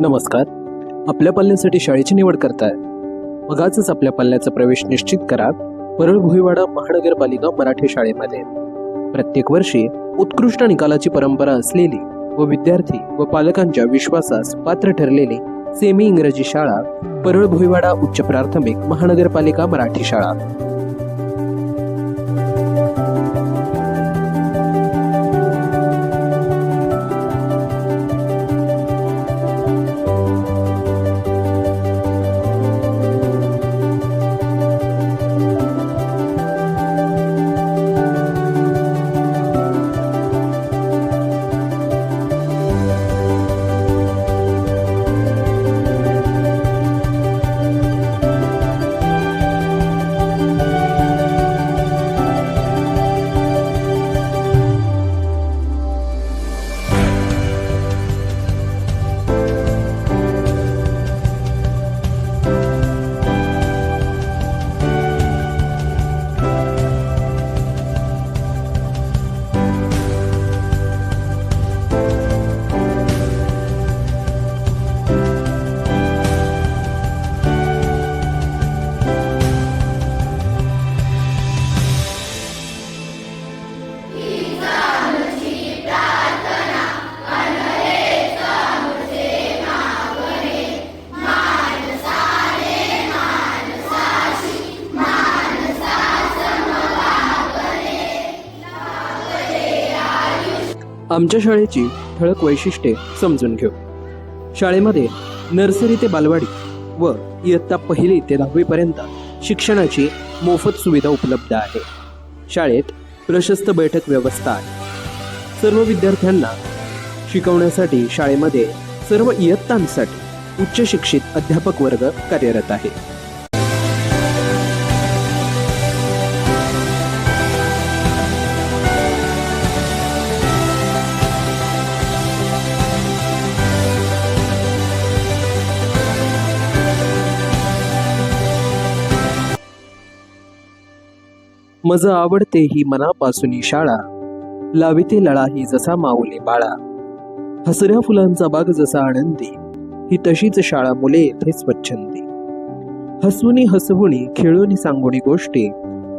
नमस्कार. आपल्या पाल्यांसाठी शाळेची निवड करताय. मग आजच आपल्या पाल्ल्याचा प्रवेश निश्चित करा. परळ भुईवाडा महानगरपालिका मराठी शाळेमध्ये. प्रत्येक वर्षी उत्कृष्ट निकालाची परंपरा असलेली व विद्यार्थी व पालकांच्या विश्वासास पात्र ठरलेली सेमी इंग्रजी शाळा परळ भुईवाडा उच्च प्राथमिक महानगरपालिका मराठी शाळा. आमच्या शाळेची ठळक वैशिष्ट्ये समजून घेऊ. शाळेमध्ये नर्सरी ते बालवाडी व इयत्ता पहिली ते दहावीपर्यंत शिक्षणाची मोफत सुविधा उपलब्ध आहे. शाळेत प्रशस्त बैठक व्यवस्था आहे. सर्व विद्यार्थ्यांना शिकवण्यासाठी शाळेमध्ये सर्व इयत्तांसाठी उच्च शिक्षित अध्यापक वर्ग कार्यरत आहे. मज आवडते ही मनापासून शाळा. लाविते लळाही जसा माऊली बाळा. हसऱ्या फुलांचा बाग जसा आनंदी ही तशीच शाळा मुले येथे स्वच्छंदी. हसवुनी हसवुनी खेळूनी सांगुनी गोष्टी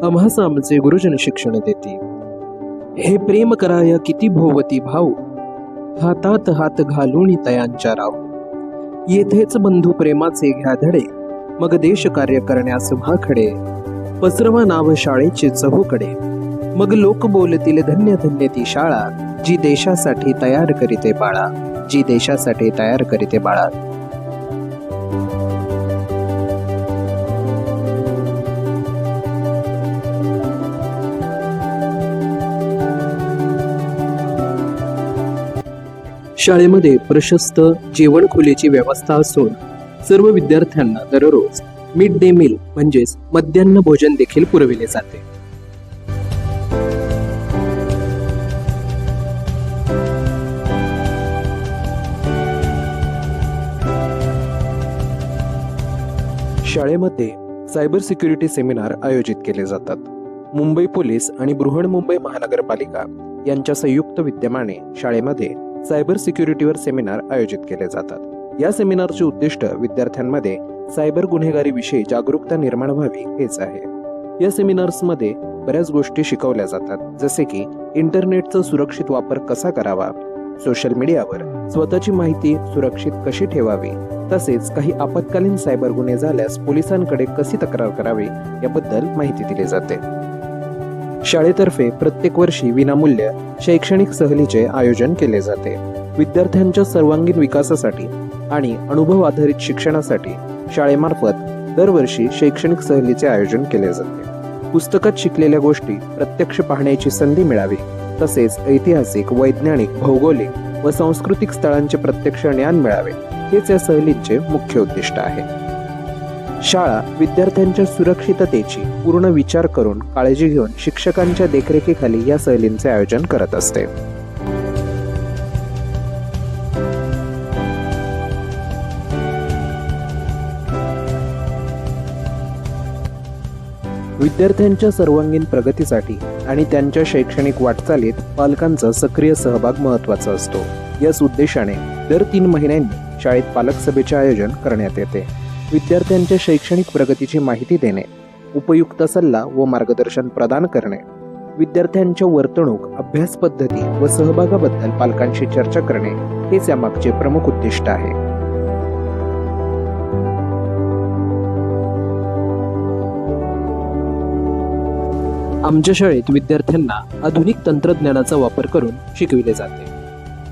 आम्हास आमचे गुरुजन शिक्षण देते. हे प्रेम कराय किती भोवती भाऊ हातात हात घालून तयांच्या राव येथेच बंधू प्रेमाचे घ्या धडे मग देश कार्य करण्यास भाखडे. पसरवा नाव शाळेचे चहूकडे. मग लोक बोलतील धन्य धन्य ती शाळा जी देशासाठी तयार करीते बाळा जी देशासाठी तयार करीते बाळा. शाळेमध्ये प्रशस्त जेवण खोलीची व्यवस्था असून सर्व विद्यार्थ्यांना दररोज मिड डे मील म्हणजेच मध्यान्न भोजन देखील पुरविले जाते. शाळेमध्ये सायबर सिक्युरिटी सेमिनार आयोजित केले जातात. मुंबई पोलीस आणि बृहन्मुंबई महानगरपालिका यांच्या संयुक्त विद्यमाने शाळेमध्ये सायबर सिक्युरिटीवर सेमिनार आयोजित केले जातात. या सेमिनारचे उद्दिष्ट विद्यार्थ्यांमध्ये सायबर गुन्हेगारीविषयी जागरूकता निर्माण व्हावी हेच आहे. या सेमिनार्समध्ये बऱ्याच गोष्टी शिकवल्या जातात जसे की इंटरनेटचा सुरक्षित वापर कसा करावा सोशल मीडियावर स्वतःची माहिती सुरक्षित कशी ठेवावी तसेच काही आपत्कालीन सायबर गुन्हे झाल्यास पोलिसांकडे कशी तक्रार करावी याबद्दल माहिती दिली जाते. शाळेतर्फे प्रत्येक वर्षी विनामूल्य शैक्षणिक सहलीचे आयोजन केले जाते. विद्यार्थ्यांच्या सर्वांगीण विकासासाठी आणि अनुभव आधारित शिक्षणासाठी शाळेमार्फत दरवर्षी शैक्षणिक सहलीचे आयोजन केले जाते. पुस्तकात शिकलेल्या गोष्टी प्रत्यक्ष पाहण्याची संधी मिळावी तसेच ऐतिहासिक वैज्ञानिक भौगोलिक व सांस्कृतिक स्थळांचे प्रत्यक्ष ज्ञान मिळावे हेच या सहलींचे मुख्य उद्दिष्ट आहे. शाळा विद्यार्थ्यांच्या सुरक्षिततेची पूर्ण विचार करून काळजी घेऊन शिक्षकांच्या देखरेखीखाली या सहलींचे आयोजन करत असते. विद्यार्थ्यांच्या सर्वांगीण प्रगतीसाठी आणि त्यांच्या शैक्षणिक वाटचालीत पालकांचा सक्रिय सहभाग महत्त्वाचा असतो. याच उद्देशाने दर तीन महिन्यांनी शाळेत पालक सभेचे आयोजन करण्यात येते. विद्यार्थ्यांच्या शैक्षणिक प्रगतीची माहिती देणे उपयुक्त सल्ला व मार्गदर्शन प्रदान करणे विद्यार्थ्यांच्या वर्तणूक अभ्यास पद्धती व सहभागाबद्दल पालकांशी चर्चा करणे हेच यामागचे प्रमुख उद्दिष्ट आहे. आमच्या शाळेत विद्यार्थ्यांना आधुनिक तंत्रज्ञानाचा वापर करून शिकविले जाते.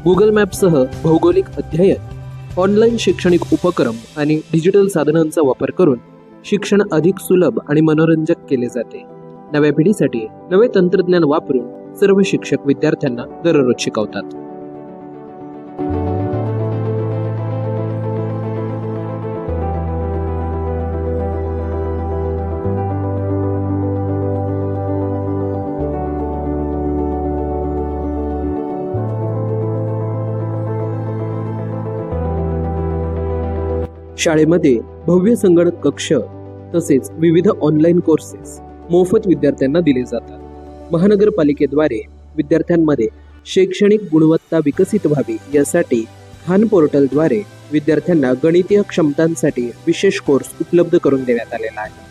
गुगल मॅपसह भौगोलिक अध्ययन ऑनलाईन शैक्षणिक उपक्रम आणि डिजिटल साधनांचा वापर करून शिक्षण अधिक सुलभ आणि मनोरंजक केले जाते. नव्या पिढीसाठी नवे तंत्रज्ञान वापरून सर्व शिक्षक विद्यार्थ्यांना दररोज शिकवतात. शाळेमध्ये भव्य संगणक कक्ष तसेच विविध ऑनलाईन कोर्सेस मोफत विद्यार्थ्यांना दिले जातात. महानगरपालिकेद्वारे विद्यार्थ्यांमध्ये शैक्षणिक गुणवत्ता विकसित व्हावी यासाठी खान पोर्टलद्वारे विद्यार्थ्यांना गणितीय क्षमतांसाठी विशेष कोर्स उपलब्ध करून देण्यात आलेला आहे.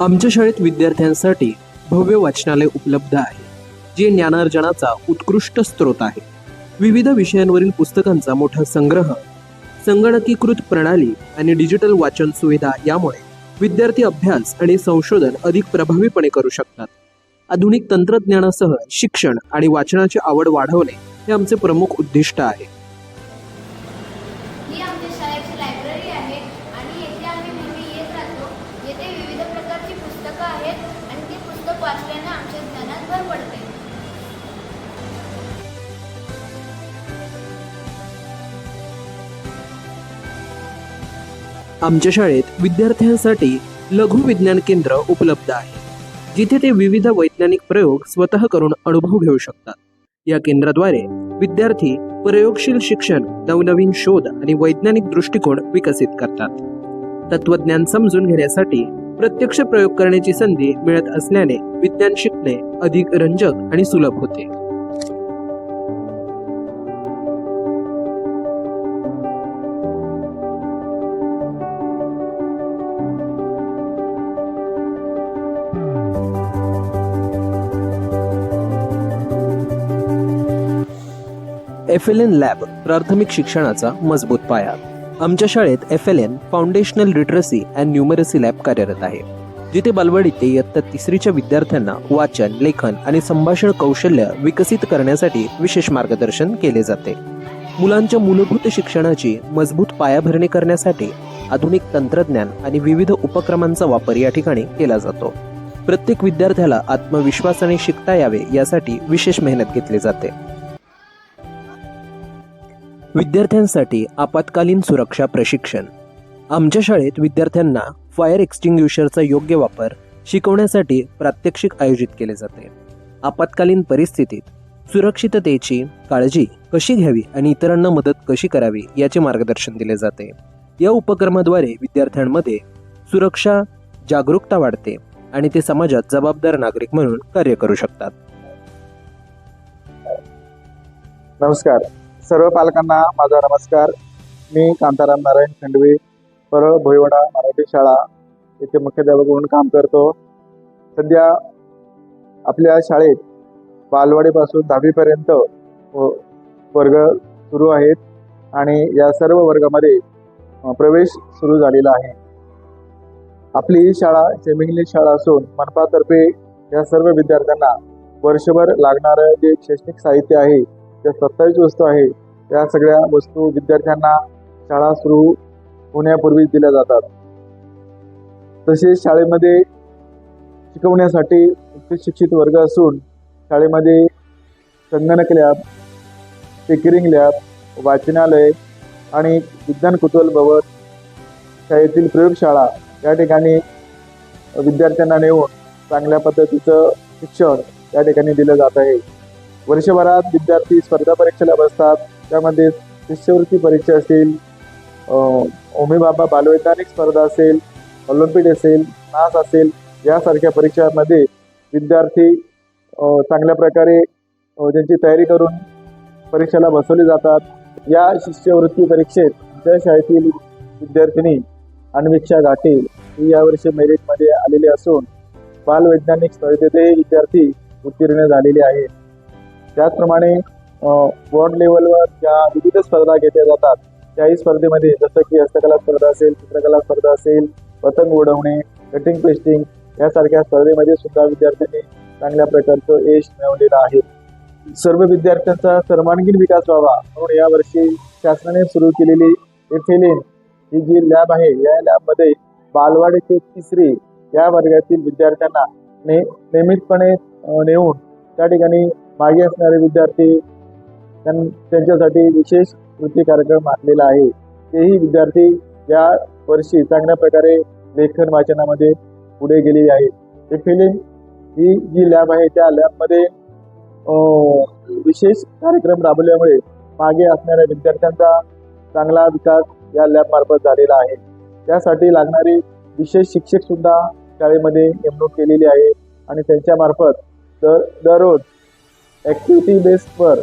आमच्या शाळेत विद्यार्थ्यांसाठी भव्य वाचनालय उपलब्ध आहे जे ज्ञानार्जनाचा उत्कृष्ट स्रोत आहे. विविध विषयांवरील पुस्तकांचा मोठा संग्रह संगणकीकृत प्रणाली आणि डिजिटल वाचन सुविधा यामुळे विद्यार्थी अभ्यास आणि संशोधन अधिक प्रभावीपणे करू शकतात. आधुनिक तंत्रज्ञानासह शिक्षण आणि वाचनाची आवड वाढवणे हे आमचे प्रमुख उद्दिष्ट आहे. आमच्या शाळेत विद्यार्थ्यांसाठी लघु विज्ञान केंद्र उपलब्ध आहे जिथे ते विविध वैज्ञानिक प्रयोग स्वतः करून अनुभव घेऊ शकतात. या केंद्राद्वारे विद्यार्थी प्रयोगशील शिक्षण नवनवीन शोध आणि वैज्ञानिक दृष्टिकोन विकसित करतात. तत्वज्ञान समजून घेण्यासाठी प्रत्यक्ष प्रयोग करण्याची संधी मिळत असल्याने विज्ञान शिकणे अधिक रंजक आणि सुलभ होते. एफ एल एन लॅब प्राथमिक शिक्षणाचा मजबूत पाया. आमच्या शाळेत F L N foundational literacy and numeracy lab कार्यरत आहे जिथे बालवाडी ते इयत्ता तिसरीच्या विद्यार्थ्यांना वाचन लेखन आणि संभाषण कौशल्य विकसित करण्यासाठी विशेष मार्गदर्शन केले जाते. मुलांच्या मूलभूत शिक्षणाची मजबूत पायाभरणी करण्यासाठी आधुनिक तंत्रज्ञान आणि विविध उपक्रमांचा वापर या ठिकाणी केला जातो. प्रत्येक विद्यार्थ्याला आत्मविश्वासाने शिकता यावे यासाठी विशेष मेहनत घेतली जाते. विद्यार्थ्यांसाठी आपत्कालीन सुरक्षा प्रशिक्षण. आमच्या शाळेत विद्यार्थ्यांना फायर एक्सटिंग्युशरचा योग्य वापर शिकवण्यासाठी प्रात्यक्षिक आयोजित केले जाते. आपत्कालीन परिस्थितीत सुरक्षिततेची काळजी कशी घ्यावी आणि इतरांना मदत कशी करावी याचे मार्गदर्शन दिले जाते. या उपक्रमाद्वारे विद्यार्थ्यांमध्ये सुरक्षा जागरूकता वाढते आणि ते समाजात जबाबदार नागरिक म्हणून कार्य करू शकतात. नमस्कार. सर्व पालकांना माझा नमस्कार. मी कांताराम नारायण खंडवे परळ भोईवाडा मराठी शाळा येथे मुख्याध्यापक म्हणून काम करतो. सध्या आपल्या शाळेत बालवाडीपासून दहावीपर्यंत वर्ग सुरू आहेत आणि या सर्व वर्गामध्ये प्रवेश सुरू झालेला आहे. आपली ही शाळा सेमिंगली शाळा असून मनपातर्फे या सर्व विद्यार्थ्यांना वर्षभर लागणारं जे शैक्षणिक साहित्य आहे ज्या सत्तावीस वस्तू आहे त्या सगळ्या वस्तू विद्यार्थ्यांना शाळा सुरू होण्यापूर्वी दिल्या जातात. तसेच शाळेमध्ये शिकवण्यासाठी उच्च शिक्षित वर्ग असून शाळेमध्ये संगणक लॅब टिकरिंग लॅब वाचनालय आणि विज्ञान कुतूहल भवन शाळेतील प्रयोगशाळा या ठिकाणी विद्यार्थ्यांना नेऊन चांगल्या पद्धतीचं शिक्षण या ठिकाणी दिलं जात आहे. वर्षभरात विद्यार्थी स्पर्धा परीक्षेला बसतात. त्यामध्ये शिष्यवृत्ती परीक्षा असेल ओमेबाबा बालवैज्ञानिक स्पर्धा असेल ऑलिम्पिक असेल नास असेल यासारख्या परीक्षांमध्ये विद्यार्थी चांगल्या प्रकारे त्यांची तयारी करून परीक्षेला बसवले जातात. या शिष्यवृत्ती परीक्षेत त्या शाळेतील विद्यार्थिनी अन्वेक्षा घाटे ही यावर्षी मेरिटमध्ये आलेली असून बालवैज्ञानिक स्पर्धेतही विद्यार्थी उत्तीर्ण झालेले आहेत. त्याचप्रमाणे बोर्ड लेवलवर ज्या विविध स्पर्धा घेतल्या जातात त्याही स्पर्धेमध्ये जसं की हस्तकला स्पर्धा असेल चित्रकला स्पर्धा असेल पतंग उडवणे कटिंग पेस्टिंग यासारख्या स्पर्धेमध्ये सुद्धा विद्यार्थ्यांनी चांगल्या प्रकारचं यश मिळवलेलं आहे. सर्व विद्यार्थ्यांचा सर्वांगीण विकास व्हावा म्हणून यावर्षी शासनाने सुरू केलेली एफिलिन ही जी लॅब आहे या लॅबमध्ये बालवाडी ते तिसरी या वर्गातील विद्यार्थ्यांना ने नियमितपणे नेऊन त्या ठिकाणी मागे असणारे विद्यार्थी त्यां- त्यांच्यासाठी विशेष कृती कार्यक्रम आखलेला आहे. तेही विद्यार्थी या वर्षी चांगल्या प्रकारे लेखन वाचनामध्ये पुढे गेलेले आहेत एफएलएन ही जी लॅब आहे त्या लॅबमध्ये विशेष कार्यक्रम राबवल्यामुळे मागे असणाऱ्या विद्यार्थ्यांचा चांगला विकास या लॅब मार्फत झालेला आहे. त्यासाठी लागणारे विशेष शिक्षक सुद्धा शाळेमध्ये नेमणूक केलेली आहे आणि त्यांच्या मार्फत दर दररोज ॲक्टिव्हिटी बेसवर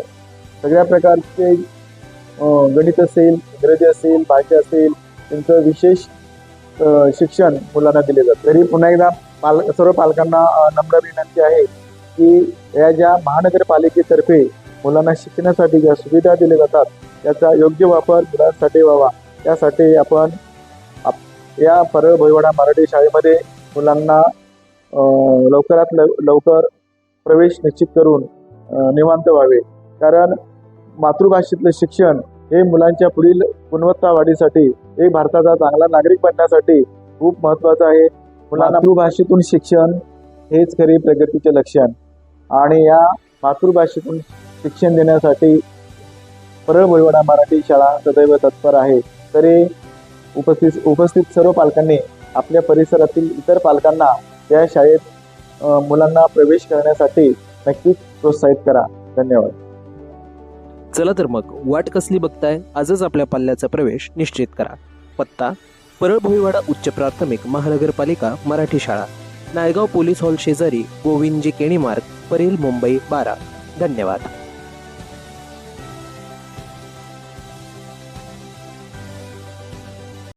सगळ्या प्रकारचे गणित असेल इंग्रजी असेल भाषा असेल त्यांचं विशेष शिक्षण मुलांना दिले जातं. तरी पुन्हा एकदा पाल सर्व पालकांना नम्र विनंती आहे की या ज्या महानगरपालिकेतर्फे मुलांना शिक्षणासाठी ज्या सुविधा दिल्या जातात त्याचा योग्य वापर मुलांसाठी व्हावा. त्यासाठी आपण आप- या परळ भोयवाडा मराठी शाळेमध्ये मुलांना लवकरात लव लवकर प्रवेश निश्चित करून निवांत व्हावे. कारण मातृभाषेतलं शिक्षण हे मुलांच्या पुढील गुणवत्ता वाढीसाठी हे भारताचा चांगला नागरिक बनण्यासाठी खूप महत्त्वाचं आहे. मुलांना मातृभाषेतून शिक्षण हेच खरे प्रगतीचे लक्षण. आणि या मातृभाषेतून शिक्षण देण्यासाठी परळ भोईवाडा मराठी शाळा सदैव तत्पर आहे. तरी उपस्थित उपस्थित सर्व पालकांनी आपल्या परिसरातील इतर पालकांना या शाळेत मुलांना प्रवेश करण्यासाठी नक्कीच प्रोत्साहित करा. धन्यवाद. चला तर मग वाट कसली बघताय? आजच आपल्या पाल्याचा प्रवेश निश्चित करा. पत्ता परळ भोईवाडा उच्च प्राथमिक महानगरपालिका मराठी शाळा. नायगाव पोलीस हॉल शेजारी गोविंदजी केणी मार्ग परेल मुंबई बारा. धन्यवाद.